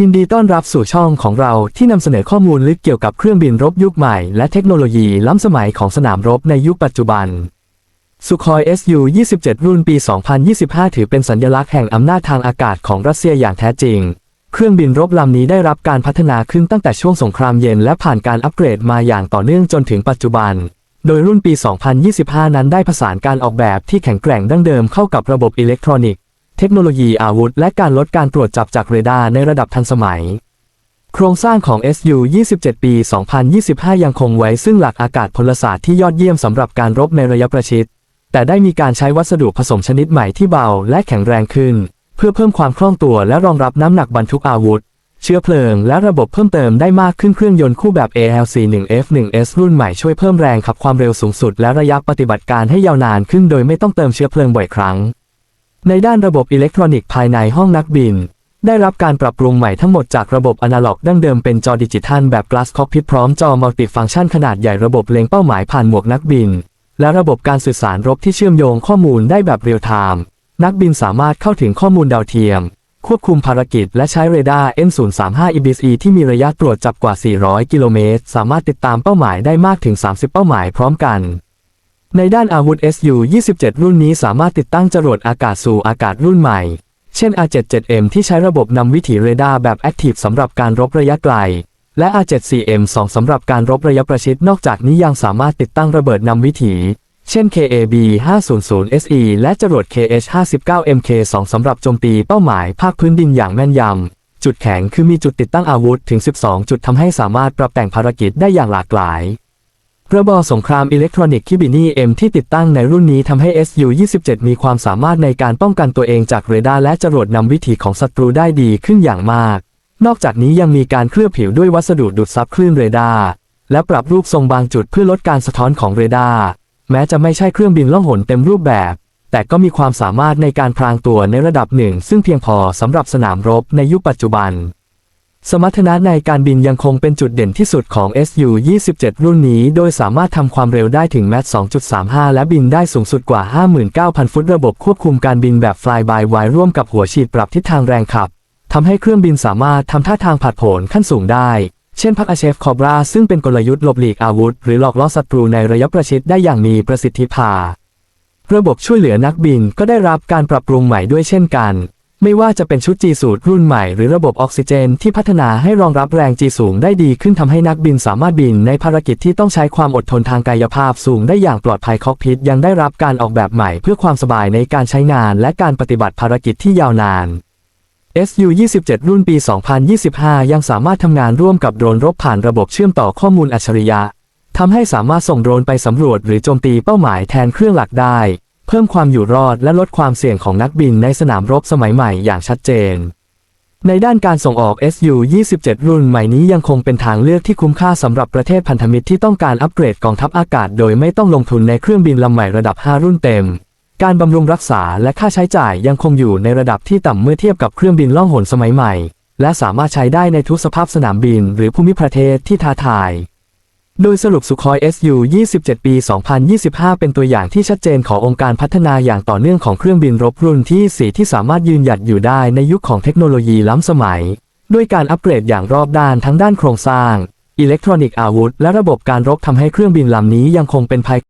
ยินดีต้อนรับสู่ช่องของเราที่นำเสนอข้อมูลลึกเกี่ยวกับเครื่องบินรบยุคใหม่ และเทคโนโลยีล้ำสมัยของสนามรบในยุคปัจจุบันสุคอย Su-27 รุ่นปี 2025 ถือเป็นสัญลักษณ์แห่งอำนาจทางอากาศของรัสเซียอย่างแท้จริง เครื่องบินรบลำนี้ได้รับการพัฒนาขึ้นตั้งแต่ช่วงสงครามเย็นและผ่านการอัปเกรดมาอย่างต่อเนื่องจนถึงปัจจุบัน โดยรุ่นปี 2025 นั้นได้ผสานการออกแบบที่แข็งแกร่งดั้งเดิมเข้ากับระบบอิเล็กทรอนิกส์ เทคโนโลยีอาวุธ และการลดการตรวจจับจากเรดาร์ในระดับทันสมัย โครงสร้างของ Su-27 ปี 2025 ยังคงไว้ซึ่งหลักอากาศพลศาสตร์ที่ยอดเยี่ยมสำหรับการรบในระยะประชิด แต่ได้มีการใช้วัสดุผสมชนิดใหม่ที่เบาและแข็งแรงขึ้น เพื่อเพิ่มความคล่องตัวและรองรับน้ำหนักบรรทุกอาวุธ เชื้อเพลิง และระบบเพิ่มเติมได้มากขึ้นเครื่องยนต์คู่แบบ ALC-1F1S รุ่นใหม่ช่วยเพิ่มแรงขับความเร็วสูงสุด และระยะปฏิบัติการให้ยาวนานขึ้น โดยไม่ต้องเติมเชื้อเพลิงบ่อยครั้ง ในด้านระบบอิเล็กทรอนิกส์ภายในห้องนักบิน ได้รับการปรับปรุงใหม่ทั้งหมดจากระบบอนาล็อกดั้งเดิมเป็นจอดิจิทัลแบบ Glass Cockpit พร้อมจอมัลติฟังก์ชันขนาดใหญ่ระบบเล็งเป้าหมายผ่านหมวกนักบิน และระบบการสื่อสารรบที่เชื่อมโยงข้อมูลได้แบบเรียลไทม์นักบินสามารถเข้าถึงข้อมูลดาวเทียม ควบคุมภารกิจและใช้เรดาร์ M035 EBSE ที่มีระยะตรวจจับกว่า 400 กิโลเมตร สามารถติดตามเป้าหมายได้มากถึง 30 เป้าหมายพร้อมกัน ในด้านอาวุธ Su-27 รุ่นนี้สามารถติดตั้งจรวดอากาศสู่อากาศรุ่นใหม่ เช่น R77M ที่ใช้ระบบนำวิถีเรดาร์แบบ Active สำหรับการรบระยะไกล และ R74M2 สำหรับการรบระยะประชิด นอกจากนี้ยังสามารถติดตั้งระเบิดนำวิถี เช่น KAB 500 SE และจรวด KH 59 MK2 สำหรับโจมตีเป้าหมายภาคพื้นดินอย่างแม่นยำ จุดแข็งคือมีจุดติดตั้งอาวุธถึง 12 จุดทำให้สามารถปรับแต่งภารกิจได้อย่างหลากหลาย ระบบสงครามอิเล็กทรอนิกส์คิบินีเอ็มที่ติดตั้งในรุ่นนี้ทำให้ Su-27 มีความสามารถในการป้องกันตัวเองจากเรดาร์และจรวดนำวิถีของศัตรูได้ดีขึ้นอย่างมาก นอกจากนี้ยังมีการเคลือบผิวด้วยวัสดุดูดซับคลื่นเรดาร์และปรับรูปทรงบางจุดเพื่อลดการสะท้อนของเรดาร์แม้จะไม่ใช่เครื่องบินล่องหนเต็มรูปแบบ แต่ก็มีความสามารถในการพรางตัวในระดับหนึ่ง ซึ่งเพียงพอสำหรับสนามรบในยุคปัจจุบัน สมรรถนะในการบินยังคงเป็นจุดเด่นที่สุดของ Su-27 รุ่นนี้ โดยสามารถทำความเร็วได้ถึงแมท2.35 และบินได้สูงสุดกว่า 59,000 ฟุตระบบควบคุมการบินแบบ Fly by Wire ร่วมกับหัวฉีดปรับทิศทางแรงขับทำให้เครื่องบินสามารถทำท่าทางผัดโผนขั้นสูงได้ เช่นพักอาเชฟคอบราซึ่งเป็นกลยุทธ์หลบหลีกอาวุธ หรือหลอกล่อศัตรูในระยะประชิดได้อย่างมีประสิทธิภาพระบบช่วยเหลือนักบินก็ได้รับการปรับปรุงใหม่ด้วยเช่นกัน ไม่ว่าจะเป็นชุดจีสูตรรุ่นใหม่หรือระบบออกซิเจนที่พัฒนาให้รองรับแรงจีสูงได้ดีขึ้นทำให้นักบินสามารถบินในภารกิจที่ต้องใช้ความอดทนทางกายภาพสูงได้อย่างปลอดภัยคอกพิทยังได้รับการออกแบบใหม่เพื่อความสบายในการใช้งานและการปฏิบัติภารกิจที่ยาวนาน Su-27 รุ่นปี 2025 ยังสามารถทำงานร่วมกับโดรนรบผ่านระบบเชื่อมต่อข้อมูลอัจฉริยะทำให้สามารถส่งโดรนไปสำรวจหรือโจมตีเป้าหมายแทนเครื่องหลักได้ เพิ่มความอยู่รอดและลดความเสี่ยงของนักบินในสนามรบสมัยใหม่อย่างชัดเจน ในด้านการส่งออก Su-27 รุ่นใหม่นี้ยังคงเป็นทางเลือกที่คุ้มค่าสำหรับประเทศพันธมิตรที่ต้องการอัปเกรดกองทัพอากาศ โดยไม่ต้องลงทุนในเครื่องบินลำใหม่ระดับ 5 รุ่นเต็ม การบำรุงรักษาและค่าใช้จ่ายยังคงอยู่ในระดับที่ต่ำเมื่อเทียบกับเครื่องบินล่องหนสมัยใหม่ และสามารถใช้ได้ในทุกสภาพสนามบิน หรือภูมิประเทศที่ท้าทาย โดยสรุปสุคอย Su-27 ปี 2025 เป็นตัวอย่างที่ชัดเจนขององค์การพัฒนาอย่างต่อเนื่องของเครื่องบินรบรุ่นที่ 4 ที่สามารถยืนหยัดอยู่ได้ในยุคของเทคโนโลยีล้ำสมัย ด้วยการอัปเกรดอย่างรอบด้านทั้งด้านโครงสร้าง อิเล็กทรอนิกส์อาวุธ และระบบการรบทำให้เครื่องบินลำนี้ยังคงเป็นภัย